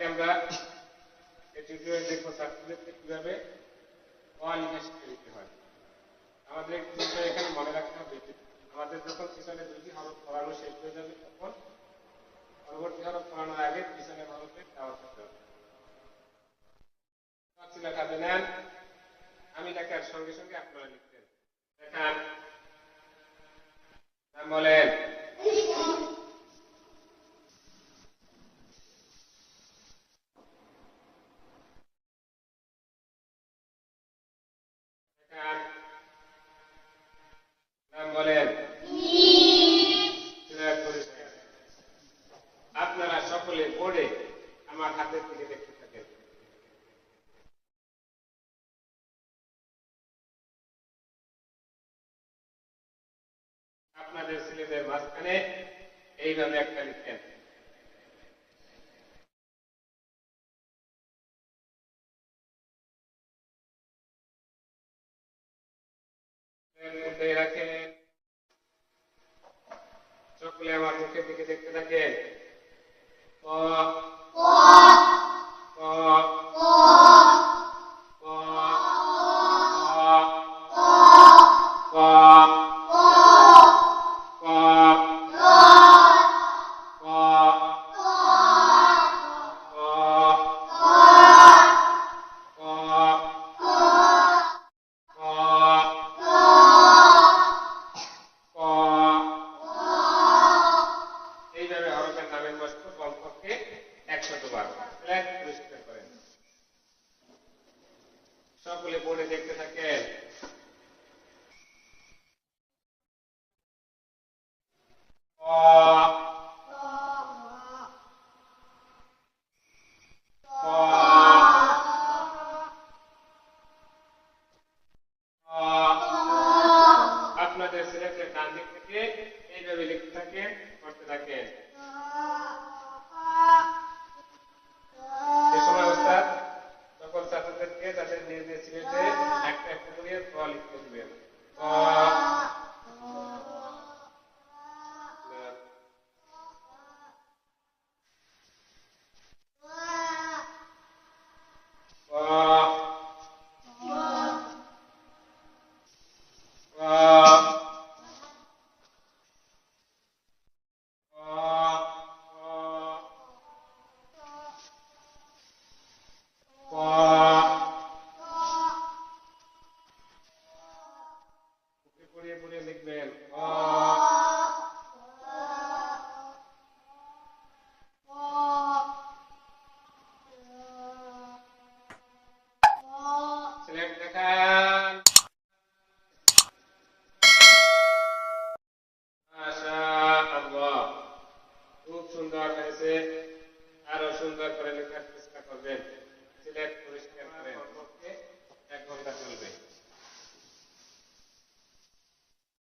এই টিউটোরিয়াল দেখব ছাত্রদেরকে কীভাবে অলিখা শিখে হয়। আমাদের বিষয় এখানে মনে রাখতে হবে আমাদের যখন পিছনে দুটি হরফ পড়ানো শেষ হয়ে যাবে, তখন পরবর্তী হরফ পড়ানোর আগে পিছনের হরফে দেওয়া করতে হবে। লেখাতে আমি লেখার সঙ্গে সঙ্গে আপনারা লিখতেন দেখান। বলেন। আপনারা সকলে বোর্ডে আমার হাতের দিকে দেখতে থাকেন। আপনাদের ছেলেদের মাঝখানে এইভাবে একটা লিখেন। মধ্যে রাখেন সকলে আমার মুখের দিকে দেখতে থাকেন নামের বস্তু কমপক্ষে একশত বার। ফ্ল্যাট পরিষ্কার করেন। সকলে বোর্ডে দেখতে থাকেন ক ক ক আপনাদের সিলেক্টের ডান দিক থেকে এইভাবে লিখতে থাকেন করতে থাকেন খুব সুন্দর হয়েছে। আরও সুন্দর করে লেখার চেষ্টা করবেন। সিলেক্ট পরিষ্কার এক ঘণ্টা চলবে।